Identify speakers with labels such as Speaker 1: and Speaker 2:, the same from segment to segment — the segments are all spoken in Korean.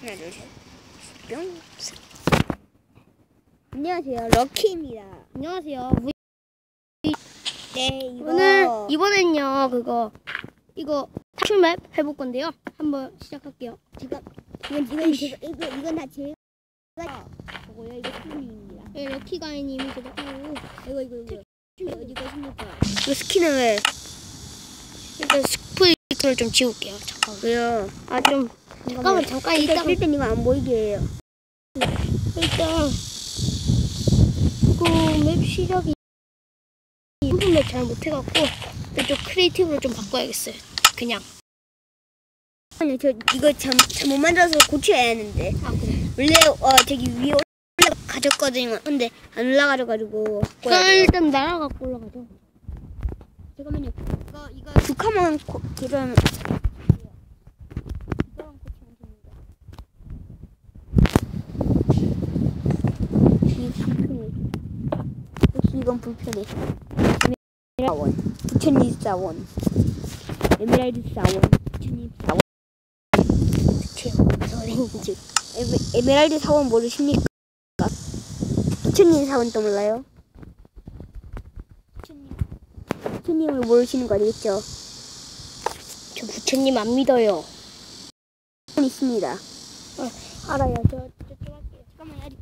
Speaker 1: 하나 둘셋 뿅. 안녕하세요 럭키입니다.
Speaker 2: 안녕하세요. 무-
Speaker 1: 네 이거
Speaker 2: 오늘 이번엔요 그거 이거 탈출맵 해볼 건데요. 한번 시작할게요.
Speaker 1: 제가 이건 이건 제가 이거 이건 다 제가 보고요 이거 스킨입니다.
Speaker 2: 예, 럭키가이님이 그거
Speaker 1: 이거 이거 이거 이거 어디 것입니까? 이거 스킨을
Speaker 2: 일단 스프리트를 좀 지울게요. 잠깐.
Speaker 1: 왜요?
Speaker 2: 아좀 잠깐만 잠깐
Speaker 1: 일단
Speaker 2: 이따
Speaker 1: 일단 이거 안 보이게 해요.
Speaker 2: 일단 그맵 시작이 구글 맵잘 못해갖고 좀 크리에이티브로 좀 바꿔야겠어요. 그냥.
Speaker 1: 아니 저 이거 참 잘못 만들어서 고쳐야 하는데
Speaker 2: 아 그래.
Speaker 1: 원래 어 저기 위에 올라 가졌거든요. 근데 안 올라가져가지고
Speaker 2: 그럼 일단 날아갖고 올라가죠.
Speaker 1: 잠깐만요. 이거 이거 두 칸만 고, 이런 이거만 고치면 됩니다. 이 불편해. 역시 이건 불편해. 에메랄드 2024원. 에메랄드 4원. 2024원.
Speaker 2: 대체 무슨 소리인지.
Speaker 1: 에메, 에메랄드 4원 모르십니까? 2024원 또 몰라요? 2000님을 모르시는 거 아니겠죠?
Speaker 2: 저 부처님 안 믿어요.
Speaker 1: 있습니다.
Speaker 2: 알아요. 저 저쪽 할게요. 잠깐만 아직.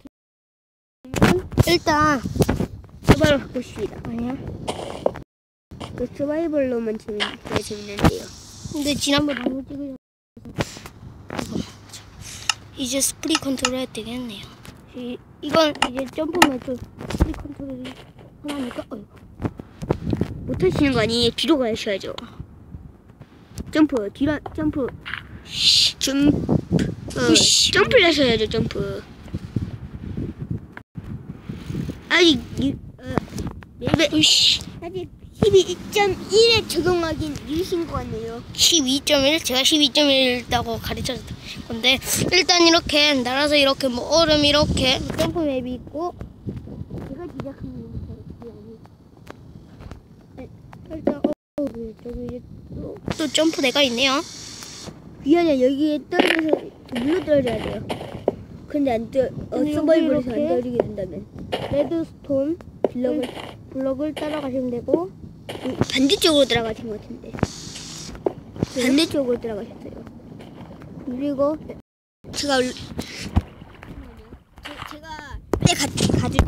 Speaker 2: 일단
Speaker 1: 서바이벌 바꾸십니다.
Speaker 2: 아니야.
Speaker 1: 그 서바이벌로만 재밌, 네, 재밌는데요.
Speaker 2: 근데 지난번 너무 찍으셔서 이제 스프리 컨트롤 해야 되겠네요. 이, 이건 이제 점프 매트 스프리 컨트롤이 하나니까 어이구.
Speaker 1: 못하시는 거 아니에요? 뒤로 가셔야죠. 점프, 뒤로, 점프. 점프. 어. 점프를 하셔야죠, 점프. 아직, 이,
Speaker 2: 으씨.
Speaker 1: 아직 12.1에 적용하긴 이르신 것 같네요.
Speaker 2: 12.1 제가 12.1이라고 가르쳐줬던 건데 일단 이렇게 날아서 이렇게 뭐 얼음 이렇게 점프 맵이 있고
Speaker 1: 제가 제작한 거부터
Speaker 2: 일단 어 네, 저기 또, 또 점프 대가 있네요.
Speaker 1: 미안해, 여기에 떨어져서 물로 떨어져야 돼요. 근데 안 떠, 어, 서바이벌에서 안 떨어지게 된다면.
Speaker 2: 레드스톤
Speaker 1: 블럭을
Speaker 2: 블럭을 따라가시면 되고
Speaker 1: 반대쪽으로 들어가신 것 같은데. 반대쪽으로 들어가셨어요.
Speaker 2: 그리고
Speaker 1: 제가 올- 제, 제가 네 가, 가질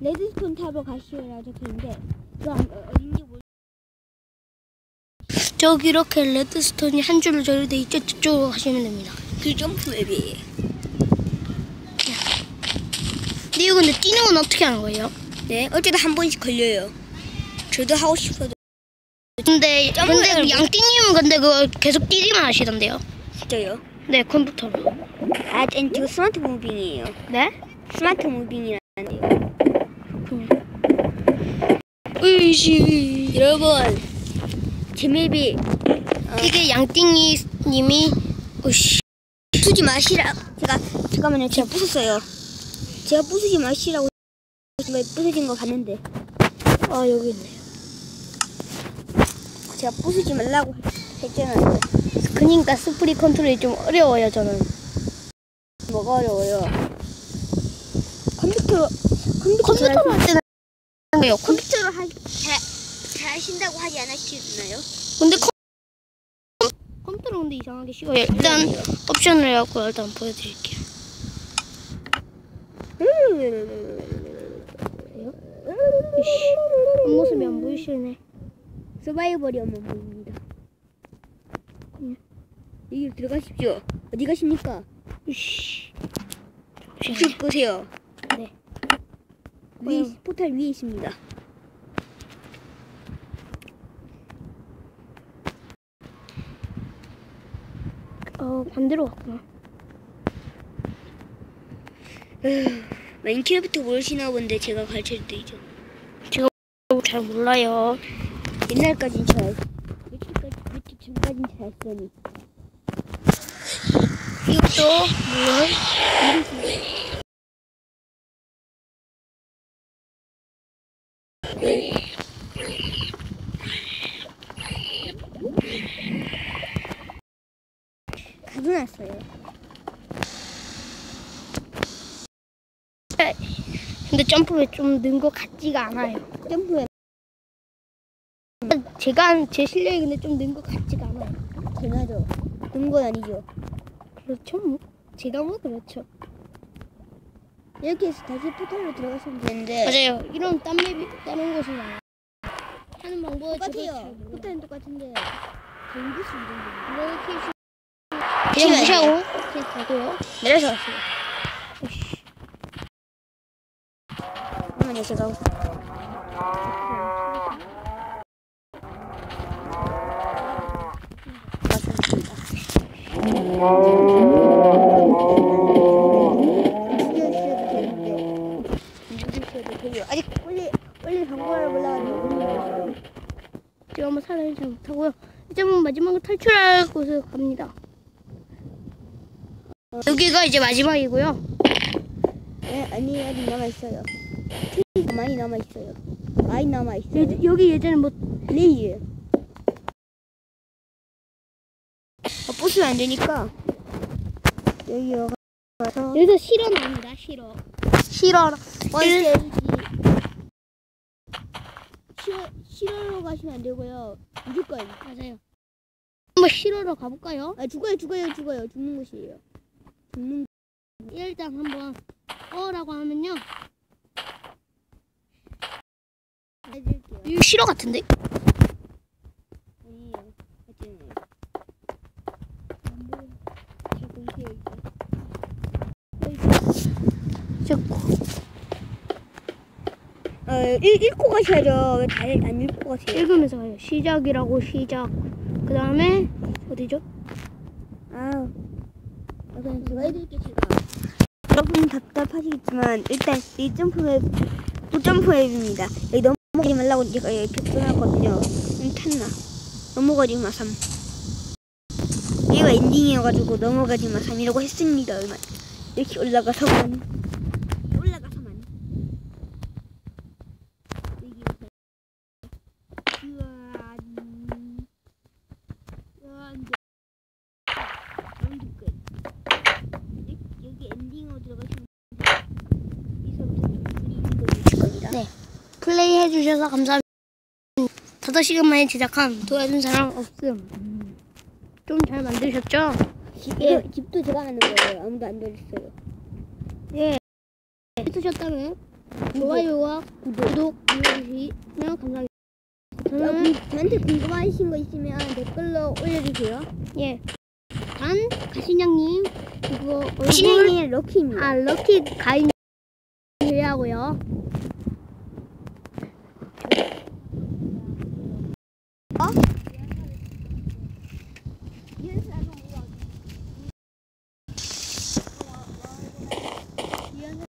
Speaker 1: 레드스톤 탑으로 가시라 적혀있는데 그 어, 어딘지 모르
Speaker 2: 저기 이렇게 레드스톤이 한 줄로 절돼 있죠. 저쪽으로 가시면 됩니다.
Speaker 1: 그 점프 맵이에요.
Speaker 2: 이거 근데 뛰는 건 어떻게 하는 거예요?
Speaker 1: 네, 어쨌든 한 번씩 걸려요. 저도 하고 싶어도
Speaker 2: 근데 근데 양띵님은 근데 그거 계속 뛰기만 하시던데요.
Speaker 1: 진짜요.
Speaker 2: 네 컴퓨터로.
Speaker 1: 아, 전 지금 스마트 무빙이에요.
Speaker 2: 네?
Speaker 1: 스마트 무빙이라는데요.
Speaker 2: 으이씨.
Speaker 1: 여러분, 제 맵이
Speaker 2: 이게 양띵님이 으씨.
Speaker 1: 부수지 마시라. 제가 잠깐만요. 제가 부쉈어요. 제가 부수지 마시라고 왜 부서진 거 봤는데
Speaker 2: 아 여기 있네요.
Speaker 1: 제가 부수지 말라고 했잖아요.
Speaker 2: 그니까 스프리 컨트롤이 좀 어려워요 저는.
Speaker 1: 뭐가 어려워요? 컴퓨터 컴퓨터
Speaker 2: 컴퓨터로 할 때는 거예요. 컴...
Speaker 1: 컴퓨터로 하, 잘, 잘 하신다고 하지 않으시나요?
Speaker 2: 근데 컴... 컴퓨터로 근데 이상하게 쉬워요. 일단 옵션을 해갖고 일단 보여드릴게요. 이씨. 앞모습이 안 보이시네.
Speaker 1: 서바이벌이 한번 보입니다.
Speaker 2: 음.
Speaker 1: 여기 들어가십시오. 어디 가십니까?
Speaker 2: 이씨.
Speaker 1: 불 끄세요.
Speaker 2: 네.
Speaker 1: 위에
Speaker 2: 음.
Speaker 1: 포탈 위에 있습니다.
Speaker 2: 어 반대로 갔구나.
Speaker 1: 마인 크래프트 모르시나 본데 제가 가르쳐 드리죠.
Speaker 2: 잘 몰라요.
Speaker 1: 옛날까진 잘 며칠까지 며칠 전까진 잘 쓰니
Speaker 2: 이것도 물론
Speaker 1: 가져놨어요.
Speaker 2: 근데 점프에 좀 는 것 같지가 않아요.
Speaker 1: 점프에
Speaker 2: 제가 한제 실력이 근데 좀 는 것 같지가 않아요.
Speaker 1: 되나죠? 는건 아니죠.
Speaker 2: 그렇죠? 뭐. 제가 뭐 그렇죠.
Speaker 1: 이렇게 해서 다시 포탈로 들어가시면 되는데
Speaker 2: 맞아요. 이런 딴 맵이 다른 곳은 안 하는 잘
Speaker 1: 똑같아요. 포탈은 똑같은데 전기수 정도.
Speaker 2: 이렇게 그냥 무시하고 그냥 가고요.
Speaker 1: 내려서 왔어요. 제가 맞습니다. 아직 원래 원래 방법을 몰라가지고
Speaker 2: 제가 한번 살아를 잘 못하고요. 이제 마지막으로 탈출할 곳을 갑니다. 여기가 이제 마지막이고요.
Speaker 1: 네, 아니 아직 남아 있어요. 많이 남아 있어요. 많이 남아 있어요.
Speaker 2: 예, 여기 예전에 뭐
Speaker 1: 레일. 아, 부수면 안 되니까 여기 가서
Speaker 2: 여기서 실어 나옵니다. 실어. 실어.
Speaker 1: 원스테이지 실어 실어로 가시면 안 되고요. 무조건
Speaker 2: 맞아요. 한번 실어로 가볼까요?
Speaker 1: 아 죽어요 죽어요 죽어요 죽는 곳이에요. 죽는
Speaker 2: 일단 한번 어라고 하면요.
Speaker 1: 해줄게요.
Speaker 2: 이거 실어 같은데?
Speaker 1: 어 읽, 읽고 가셔야죠. 왜 다들 안 읽고 가세요?
Speaker 2: 읽으면서 가요. 시작이라고 시작. 그 다음에 어디죠?
Speaker 1: 아, 그냥 제가 해드릴게요, 제가. 여러분 답답하시겠지만, 일단 이 점프맵, 또 점프맵입니다. 여기 넘어가지 말라고 제가. 음, 탔나? 넘어가지 마, 3. 얘가 엔딩이어가지고 넘어가지 마, 3이라고 했습니다, 얼마. 이렇게 올라가서만. 올라가서만. 여기 엔딩으로 들어가시면 여기서부터 좀 그리는 거 있을 겁니다.
Speaker 2: 네. 플레이 해주셔서 감사합니다. 다섯 시간 만에 제작한 도와준 사람 없음. 좀 잘 만드셨죠?
Speaker 1: 집, 예. 집도 제가 만든 거예요. 아무도 안 도와줬어요.
Speaker 2: 예. 해주셨다면 좋아요와 구독 눌러주시면 감사하겠습니다. 저는
Speaker 1: 저한테 궁금하신 거 있으면 댓글로 올려주세요.
Speaker 2: 예. 단 가신장님 그거 얼굴
Speaker 1: 럭키입니다.
Speaker 2: 아 럭키 가인 하고요.